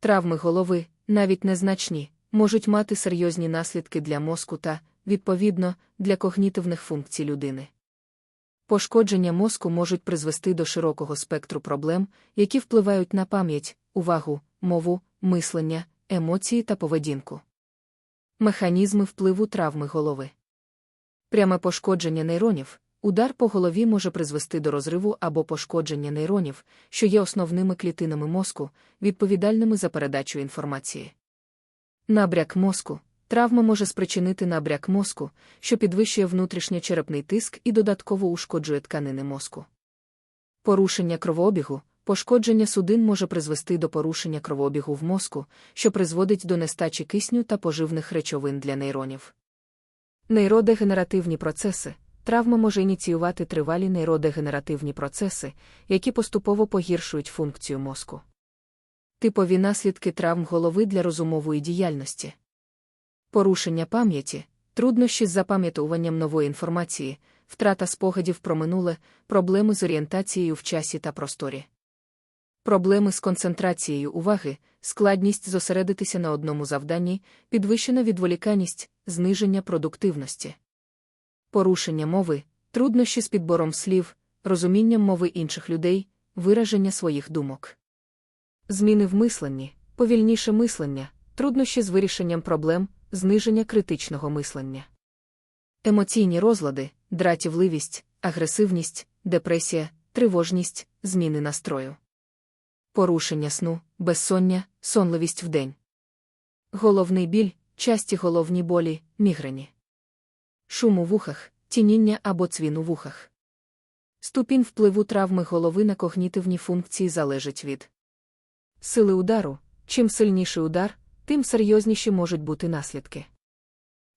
Травми голови, навіть незначні, можуть мати серйозні наслідки для мозку та, відповідно, для когнітивних функцій людини. Пошкодження мозку можуть призвести до широкого спектру проблем, які впливають на пам'ять, увагу, мову, мислення, емоції та поведінку. Механізми впливу травми голови. Пряме пошкодження нейронів. Удар по голові може призвести до розриву або пошкодження нейронів, що є основними клітинами мозку, відповідальними за передачу інформації. Набряк мозку. Травма може спричинити набряк мозку, що підвищує внутрішньочерепний тиск і додатково ушкоджує тканини мозку. Порушення кровообігу. Пошкодження судин може призвести до порушення кровообігу в мозку, що призводить до нестачі кисню та поживних речовин для нейронів. Нейродегенеративні процеси. Травма може ініціювати тривалі нейродегенеративні процеси, які поступово погіршують функцію мозку. Типові наслідки травм голови для розумової діяльності. Порушення пам'яті, труднощі з запам'ятовуванням нової інформації, втрата спогадів про минуле, проблеми з орієнтацією в часі та просторі. Проблеми з концентрацією уваги, складність зосередитися на одному завданні, підвищена відволіканість, зниження продуктивності. Порушення мови, труднощі з підбором слів, розумінням мови інших людей, вираження своїх думок. Зміни в мисленні, повільніше мислення, труднощі з вирішенням проблем, зниження критичного мислення. Емоційні розлади, дратівливість, агресивність, депресія, тривожність, зміни настрою. Порушення сну, безсоння, сонливість вдень. Головний біль, часті головні болі, мігрені. Шум у вухах, тініння або цвін у вухах. Ступінь впливу травми голови на когнітивні функції залежить від сили удару. Чим сильніший удар, тим серйозніші можуть бути наслідки.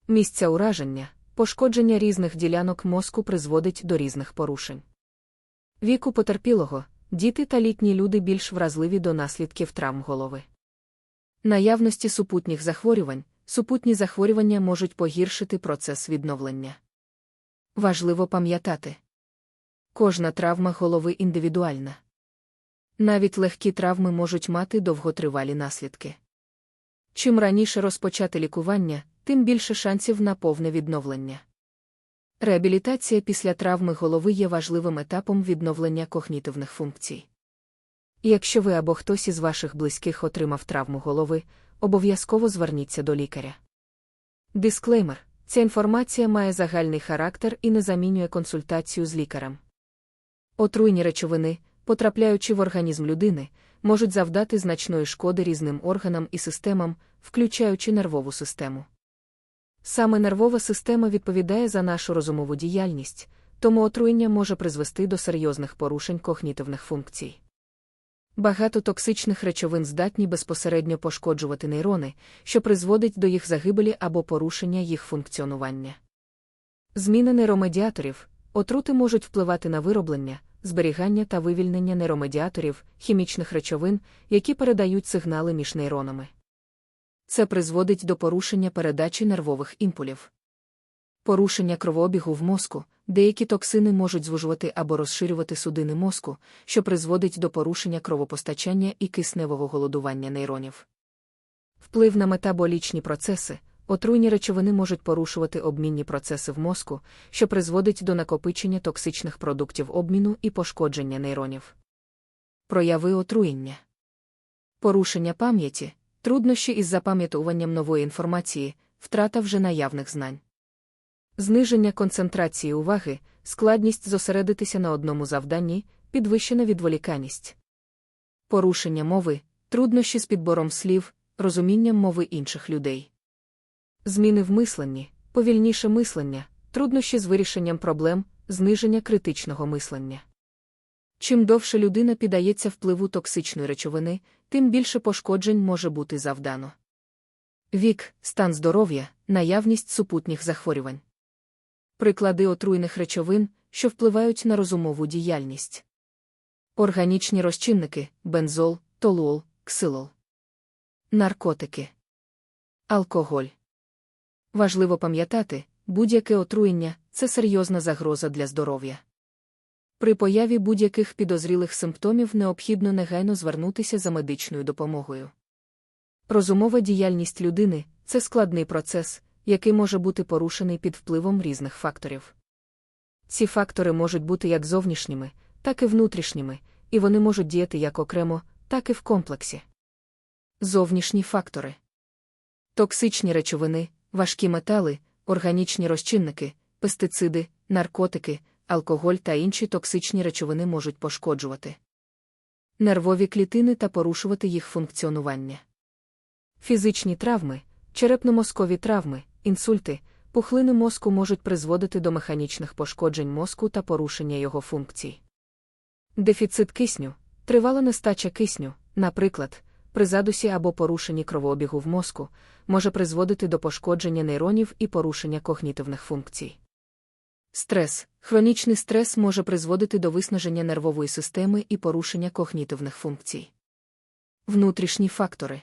Місця ураження, пошкодження різних ділянок мозку призводить до різних порушень. Віку потерпілого, діти та літні люди більш вразливі до наслідків травм голови. Наявності супутніх захворювань, супутні захворювання можуть погіршити процес відновлення. Важливо пам'ятати, кожна травма голови індивідуальна. Навіть легкі травми можуть мати довготривалі наслідки. Чим раніше розпочати лікування, тим більше шансів на повне відновлення. Реабілітація після травми голови є важливим етапом відновлення когнітивних функцій. Якщо ви або хтось із ваших близьких отримав травму голови, обов'язково зверніться до лікаря. Дисклеймер: ця інформація має загальний характер і не замінює консультацію з лікарем. Отруйні речовини, потрапляючи в організм людини, можуть завдати значної шкоди різним органам і системам, включаючи нервову систему. Саме нервова система відповідає за нашу розумову діяльність, тому отруєння може призвести до серйозних порушень когнітивних функцій. Багато токсичних речовин здатні безпосередньо пошкоджувати нейрони, що призводить до їх загибелі або порушення їх функціонування. Зміни нейромедіаторів, отрути можуть впливати на вироблення, зберігання та вивільнення нейромедіаторів, хімічних речовин, які передають сигнали між нейронами. Це призводить до порушення передачі нервових імпулів. Порушення кровообігу в мозку, деякі токсини можуть звужувати або розширювати судини мозку, що призводить до порушення кровопостачання і кисневого голодування нейронів. Вплив на метаболічні процеси, отруйні речовини можуть порушувати обмінні процеси в мозку, що призводить до накопичення токсичних продуктів обміну і пошкодження нейронів. Прояви отруєння. Порушення пам'яті, труднощі із запам'ятуванням нової інформації, втрата вже наявних знань. Зниження концентрації уваги, складність зосередитися на одному завданні, підвищена відволіканість. Порушення мови, труднощі з підбором слів, розумінням мови інших людей. Зміни в мисленні, повільніше мислення, труднощі з вирішенням проблем, зниження критичного мислення. Чим довше людина піддається впливу токсичної речовини, тим більше пошкоджень може бути завдано. Вік, стан здоров'я, наявність супутніх захворювань. Приклади отруйних речовин, що впливають на розумову діяльність. Органічні розчинники, бензол, толуол, ксилол. Наркотики. Алкоголь. Важливо пам'ятати, будь-яке отруєння це серйозна загроза для здоров'я. При появі будь-яких підозрілих симптомів необхідно негайно звернутися за медичною допомогою. Розумова діяльність людини це складний процес, який може бути порушений під впливом різних факторів. Ці фактори можуть бути як зовнішніми, так і внутрішніми, і вони можуть діяти як окремо, так і в комплексі. Зовнішні фактори токсичні речовини, важкі метали, органічні розчинники, пестициди, наркотики, алкоголь та інші токсичні речовини можуть пошкоджувати нервові клітини та порушувати їх функціонування. Фізичні травми, черепно-мозкові травми, інсульти, пухлини мозку можуть призводити до механічних пошкоджень мозку та порушення його функцій. Дефіцит кисню, тривала нестача кисню, наприклад, при задусі або порушенні кровообігу в мозку, може призводити до пошкодження нейронів і порушення когнітивних функцій. Стрес, хронічний стрес може призводити до виснаження нервової системи і порушення когнітивних функцій. Внутрішні фактори.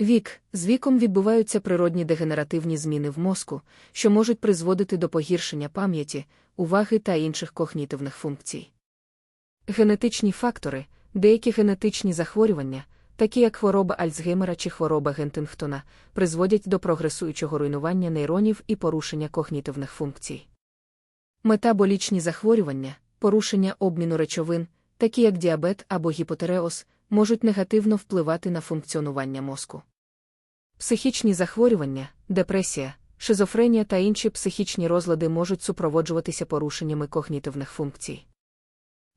Вік з віком відбуваються природні дегенеративні зміни в мозку, що можуть призводити до погіршення пам'яті, уваги та інших когнітивних функцій. Генетичні фактори, деякі генетичні захворювання, такі як хвороба Альцгеймера чи хвороба Гентингтона, призводять до прогресуючого руйнування нейронів і порушення когнітивних функцій. Метаболічні захворювання, порушення обміну речовин, такі як діабет або гіпотереоз, можуть негативно впливати на функціонування мозку. Психічні захворювання, депресія, шизофренія та інші психічні розлади можуть супроводжуватися порушеннями когнітивних функцій.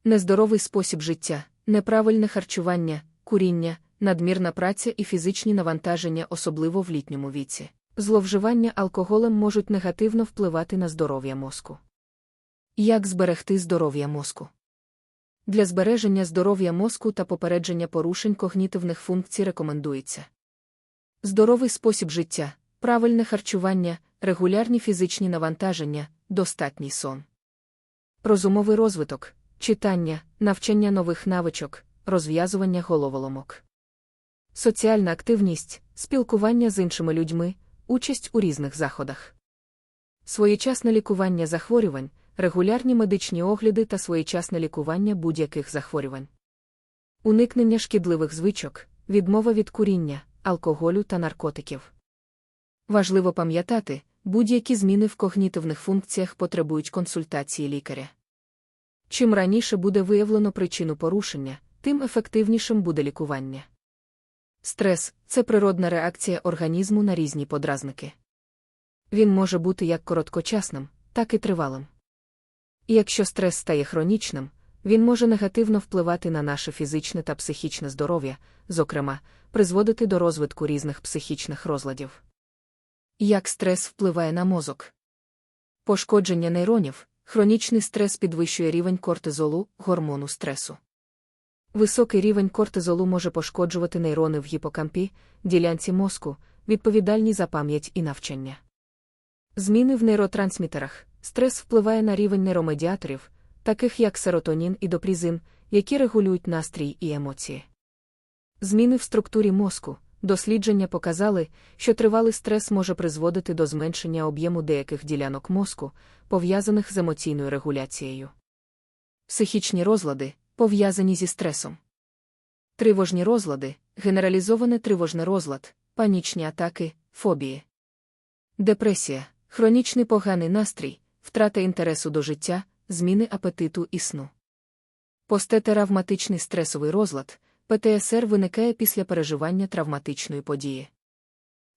Нездоровий спосіб життя, неправильне харчування, куріння, надмірна праця і фізичні навантаження, особливо в літньому віці. Зловживання алкоголем можуть негативно впливати на здоров'я мозку. Як зберегти здоров'я мозку? Для збереження здоров'я мозку та попередження порушень когнітивних функцій рекомендується здоровий спосіб життя, правильне харчування, регулярні фізичні навантаження, достатній сон. Розумовий розвиток, читання, навчання нових навичок, розв'язування головоломок. Соціальна активність, спілкування з іншими людьми, участь у різних заходах. Своєчасне лікування захворювань регулярні медичні огляди та своєчасне лікування будь-яких захворювань. Уникнення шкідливих звичок, відмова від куріння, алкоголю та наркотиків. Важливо пам'ятати, будь-які зміни в когнітивних функціях потребують консультації лікаря. Чим раніше буде виявлено причину порушення, тим ефективнішим буде лікування. Стрес це природна реакція організму на різні подразники. Він може бути як короткочасним, так і тривалим. І якщо стрес стає хронічним, він може негативно впливати на наше фізичне та психічне здоров'я, зокрема, призводити до розвитку різних психічних розладів. Як стрес впливає на мозок? Пошкодження нейронів, хронічний стрес підвищує рівень кортизолу, гормону стресу. Високий рівень кортизолу може пошкоджувати нейрони в гіпокампі, ділянці мозку, відповідальні за пам'ять і навчання. Зміни в нейротрансмітерах, Стрес впливає на рівень нейромедіаторів, таких як серотонін і допрізин, які регулюють настрій і емоції. Зміни в структурі мозку. Дослідження показали, що тривалий стрес може призводити до зменшення об'єму деяких ділянок мозку, пов'язаних з емоційною регуляцією. Психічні розлади пов'язані зі стресом. Тривожні розлади, генералізований тривожний розлад, панічні атаки, фобії. Депресія, хронічний поганий настрій, втрата інтересу до життя, зміни апетиту і сну. Постетравматичний стресовий розлад ПТСР виникає після переживання травматичної події.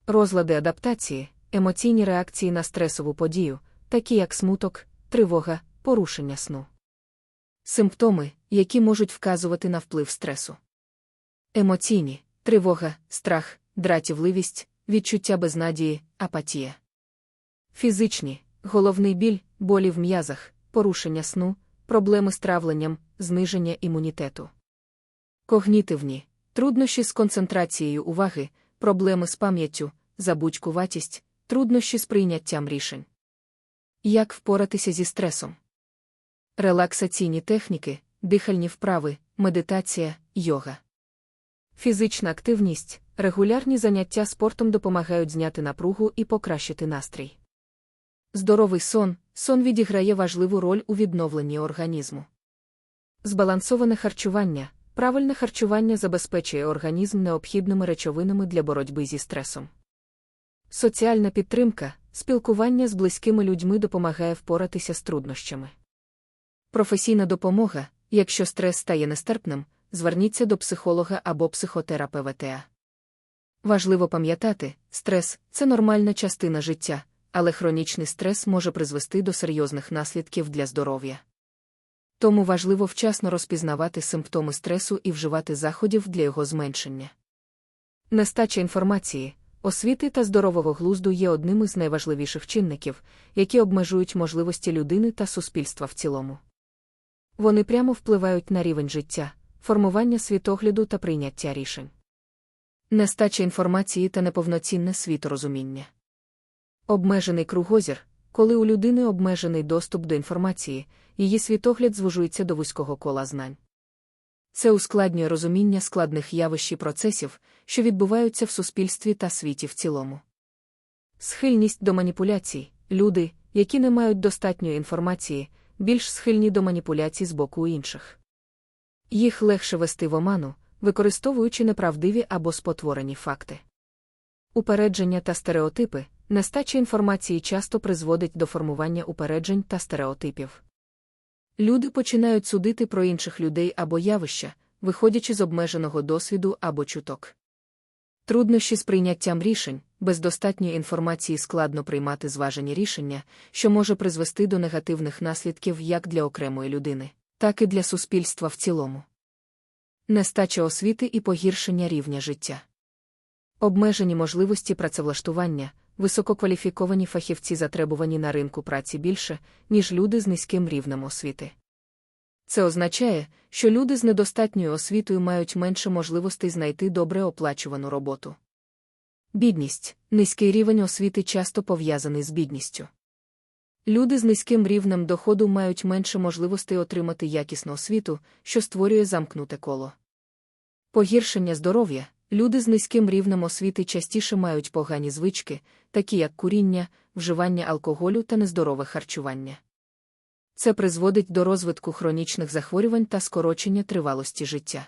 Розлади адаптації, емоційні реакції на стресову подію, такі як смуток, тривога, порушення сну. Симптоми, які можуть вказувати на вплив стресу. Емоційні тривога, страх, дратівливість, відчуття безнадії, апатія. Фізичні головний біль, болі в м'язах, порушення сну, проблеми з травленням, зниження імунітету. Когнітивні труднощі з концентрацією уваги, проблеми з пам'яттю, забудькуватість, труднощі з прийняттям рішень. Як впоратися зі стресом? Релаксаційні техніки, дихальні вправи, медитація, йога. Фізична активність, регулярні заняття спортом допомагають зняти напругу і покращити настрій. Здоровий сон, сон відіграє важливу роль у відновленні організму. Збалансоване харчування, правильне харчування забезпечує організм необхідними речовинами для боротьби зі стресом. Соціальна підтримка, спілкування з близькими людьми допомагає впоратися з труднощами. Професійна допомога, якщо стрес стає нестерпним, зверніться до психолога або психотерапевта. Важливо пам'ятати, стрес це нормальна частина життя, але хронічний стрес може призвести до серйозних наслідків для здоров'я. Тому важливо вчасно розпізнавати симптоми стресу і вживати заходів для його зменшення. Нестача інформації, освіти та здорового глузду є одним із найважливіших чинників, які обмежують можливості людини та суспільства в цілому. Вони прямо впливають на рівень життя, формування світогляду та прийняття рішень. Нестача інформації та неповноцінне світорозуміння. Обмежений кругозір, коли у людини обмежений доступ до інформації, її світогляд звужується до вузького кола знань. Це ускладнює розуміння складних явищ і процесів, що відбуваються в суспільстві та світі в цілому. Схильність до маніпуляцій люди, які не мають достатньої інформації, більш схильні до маніпуляцій з боку інших. Їх легше вести в оману, використовуючи неправдиві або спотворені факти. Упередження та стереотипи, нестача інформації часто призводить до формування упереджень та стереотипів. Люди починають судити про інших людей або явища, виходячи з обмеженого досвіду або чуток. Труднощі з прийняттям рішень, без достатньої інформації складно приймати зважені рішення, що може призвести до негативних наслідків як для окремої людини, так і для суспільства в цілому. Нестача освіти і погіршення рівня життя. Обмежені можливості працевлаштування, висококваліфіковані фахівці затребувані на ринку праці більше, ніж люди з низьким рівнем освіти. Це означає, що люди з недостатньою освітою мають менше можливостей знайти добре оплачувану роботу. Бідність, низький рівень освіти часто пов'язаний з бідністю. Люди з низьким рівнем доходу мають менше можливостей отримати якісну освіту, що створює замкнуте коло. Погіршення здоров'я люди з низьким рівнем освіти частіше мають погані звички, такі як куріння, вживання алкоголю та нездорове харчування. Це призводить до розвитку хронічних захворювань та скорочення тривалості життя.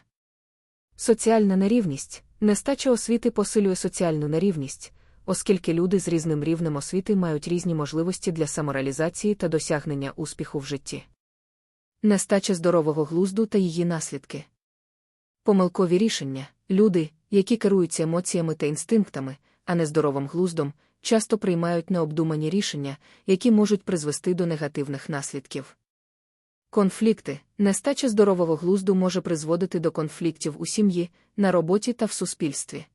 Соціальна нерівність, нестача освіти посилює соціальну нерівність, оскільки люди з різним рівнем освіти мають різні можливості для самореалізації та досягнення успіху в житті. Нестача здорового глузду та її наслідки. Помилкові рішення люди, які керуються емоціями та інстинктами, а не здоровим глуздом, часто приймають необдумані рішення, які можуть призвести до негативних наслідків. Конфлікти, нестача здорового глузду може призводити до конфліктів у сім'ї, на роботі та в суспільстві.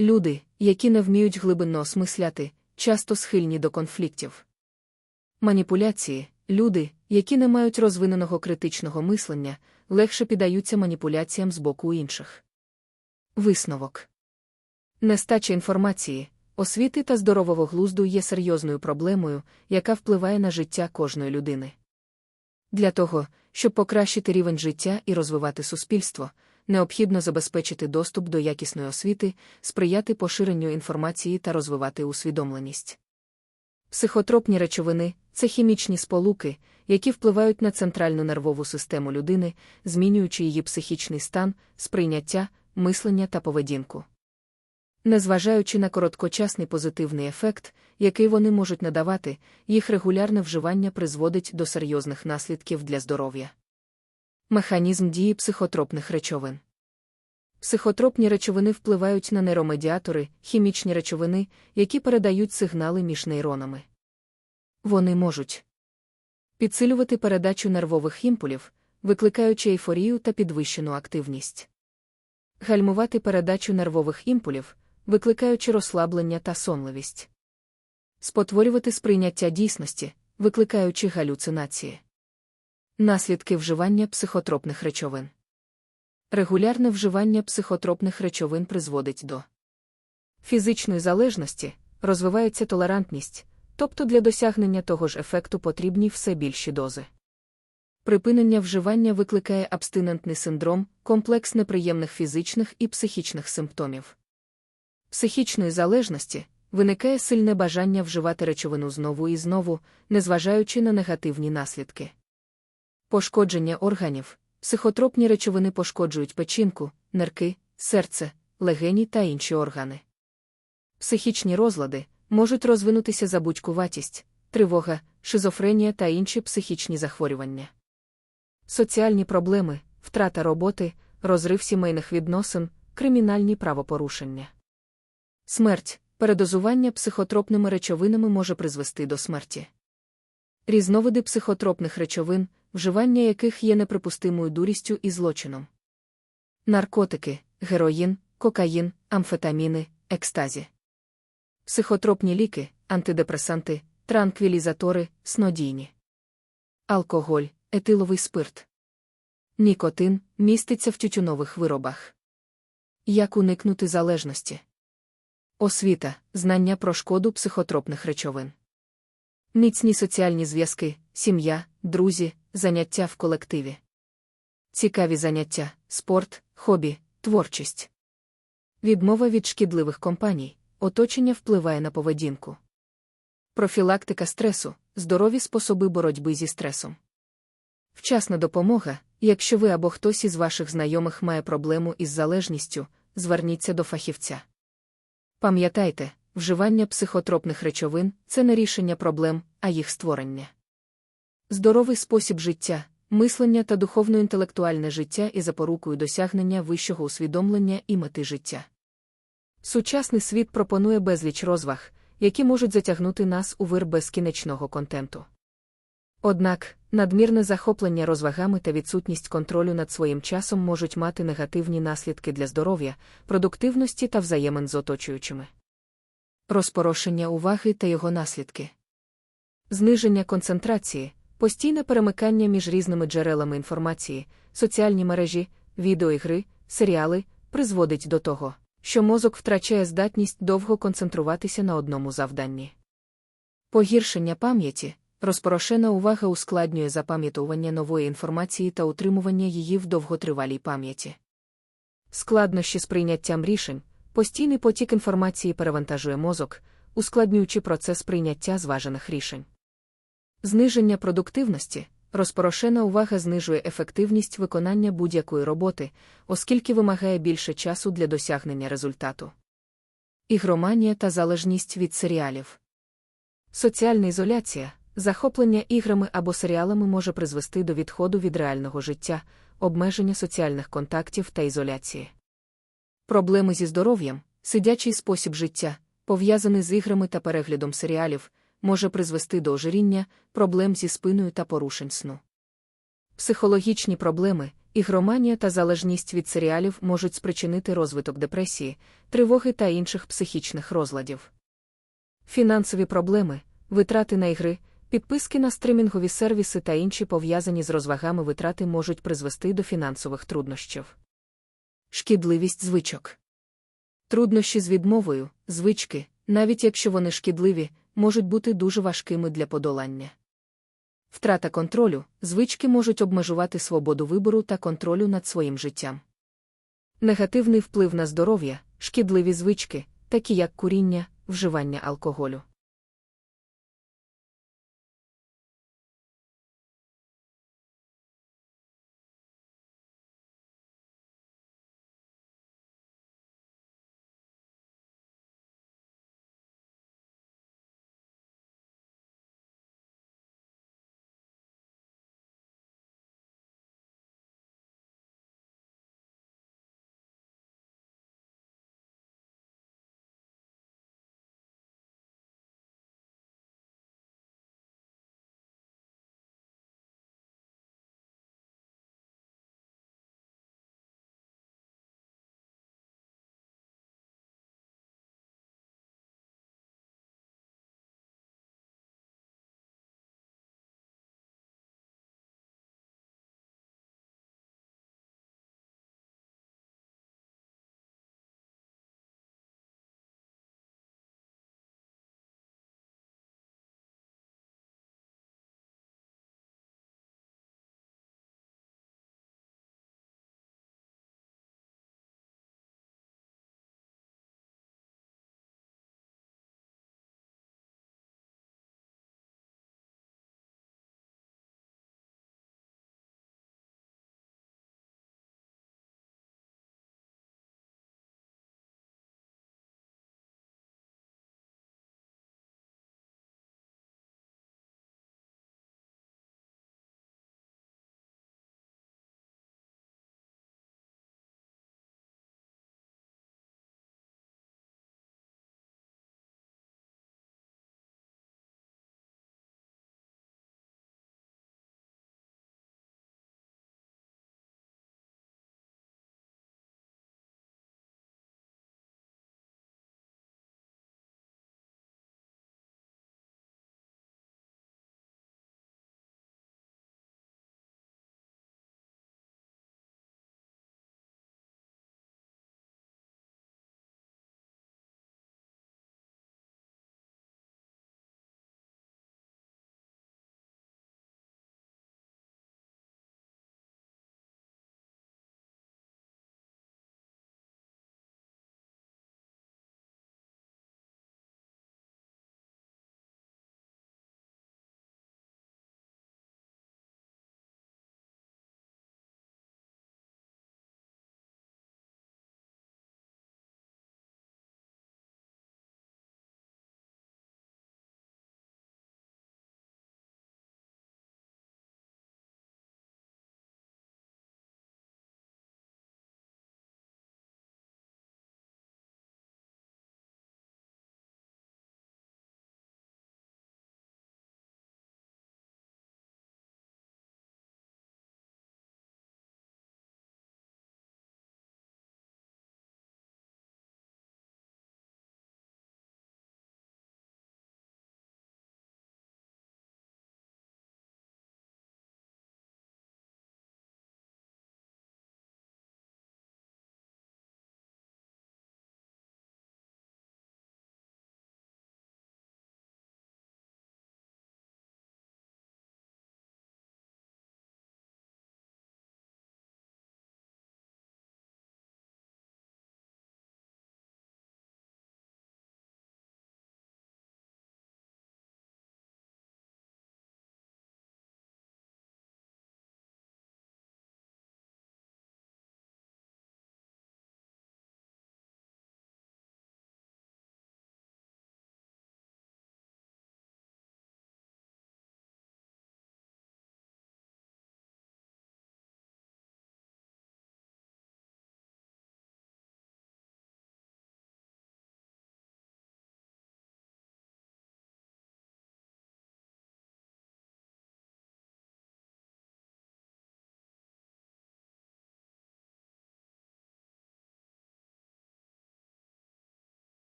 Люди, які не вміють глибинно осмисляти, часто схильні до конфліктів. Маніпуляції, люди, які не мають розвиненого критичного мислення, легше піддаються маніпуляціям з боку інших. Висновок Нестача інформації, освіти та здорового глузду є серйозною проблемою, яка впливає на життя кожної людини. Для того, щоб покращити рівень життя і розвивати суспільство, необхідно забезпечити доступ до якісної освіти, сприяти поширенню інформації та розвивати усвідомленість. Психотропні речовини це хімічні сполуки, які впливають на центральну нервову систему людини, змінюючи її психічний стан, сприйняття, мислення та поведінку. Незважаючи на короткочасний позитивний ефект, який вони можуть надавати, їх регулярне вживання призводить до серйозних наслідків для здоров'я. Механізм дії психотропних речовин. Психотропні речовини впливають на нейромедіатори, хімічні речовини, які передають сигнали між нейронами. Вони можуть підсилювати передачу нервових імпулів, викликаючи ейфорію та підвищену активність, гальмувати передачу нервових імпулів, викликаючи розслаблення та сонливість, спотворювати сприйняття дійсності, викликаючи галюцинації. Наслідки вживання психотропних речовин. Регулярне вживання психотропних речовин призводить до фізичної залежності, розвивається толерантність, тобто для досягнення того ж ефекту потрібні все більші дози. Припинення вживання викликає абстинентний синдром, комплекс неприємних фізичних і психічних симптомів. Психічної залежності виникає сильне бажання вживати речовину знову і знову, незважаючи на негативні наслідки. Пошкодження органів психотропні речовини пошкоджують печінку, нирки, серце, легені та інші органи. Психічні розлади можуть розвинутися забудькуватість, тривога, шизофренія та інші психічні захворювання. Соціальні проблеми, втрата роботи, розрив сімейних відносин, кримінальні правопорушення. Смерть, передозування психотропними речовинами може призвести до смерті. Різновиди психотропних речовин, вживання яких є неприпустимою дурістю і злочином. Наркотики, героїн, кокаїн, амфетаміни, екстазі. Психотропні ліки, антидепресанти, транквілізатори, снодійні. Алкоголь, етиловий спирт. Нікотин міститься в тютюнових виробах. Як уникнути залежності? Освіта, знання про шкоду психотропних речовин. Міцні соціальні зв'язки, сім'я, друзі, заняття в колективі. Цікаві заняття, спорт, хобі, творчість. Відмова від шкідливих компаній, оточення впливає на поведінку. Профілактика стресу, здорові способи боротьби зі стресом. Вчасна допомога, якщо ви або хтось із ваших знайомих має проблему із залежністю, зверніться до фахівця. Пам'ятайте, вживання психотропних речовин це не рішення проблем, а їх створення. Здоровий спосіб життя, мислення та духовно-інтелектуальне життя і запорукою досягнення вищого усвідомлення і мети життя. Сучасний світ пропонує безліч розваг, які можуть затягнути нас у вир безкінечного контенту. Однак, надмірне захоплення розвагами та відсутність контролю над своїм часом можуть мати негативні наслідки для здоров'я, продуктивності та взаємин з оточуючими. Розпорошення уваги та його наслідки. Зниження концентрації, постійне перемикання між різними джерелами інформації, соціальні мережі, відеоігри, серіали призводить до того, що мозок втрачає здатність довго концентруватися на одному завданні. Погіршення пам'яті, розпорошена увага ускладнює запам'ятовування нової інформації та утримування її в довготривалій пам'яті. Складнощі з прийняттям рішень, постійний потік інформації перевантажує мозок, ускладнюючи процес прийняття зважених рішень. Зниження продуктивності, розпорошена увага знижує ефективність виконання будь-якої роботи, оскільки вимагає більше часу для досягнення результату. Ігроманія та залежність від серіалів. Соціальна ізоляція, захоплення іграми або серіалами може призвести до відходу від реального життя, обмеження соціальних контактів та ізоляції. Проблеми зі здоров'ям, сидячий спосіб життя, пов'язаний з іграми та переглядом серіалів, може призвести до ожиріння, проблем зі спиною та порушень сну. Психологічні проблеми, ігроманія та залежність від серіалів можуть спричинити розвиток депресії, тривоги та інших психічних розладів. Фінансові проблеми, витрати на ігри, підписки на стримінгові сервіси та інші пов'язані з розвагами витрати можуть призвести до фінансових труднощів. Шкідливість звичок. Труднощі з відмовою, звички, навіть якщо вони шкідливі, можуть бути дуже важкими для подолання. Втрата контролю, звички можуть обмежувати свободу вибору та контролю над своїм життям. Негативний вплив на здоров'я, шкідливі звички, такі як куріння, вживання алкоголю.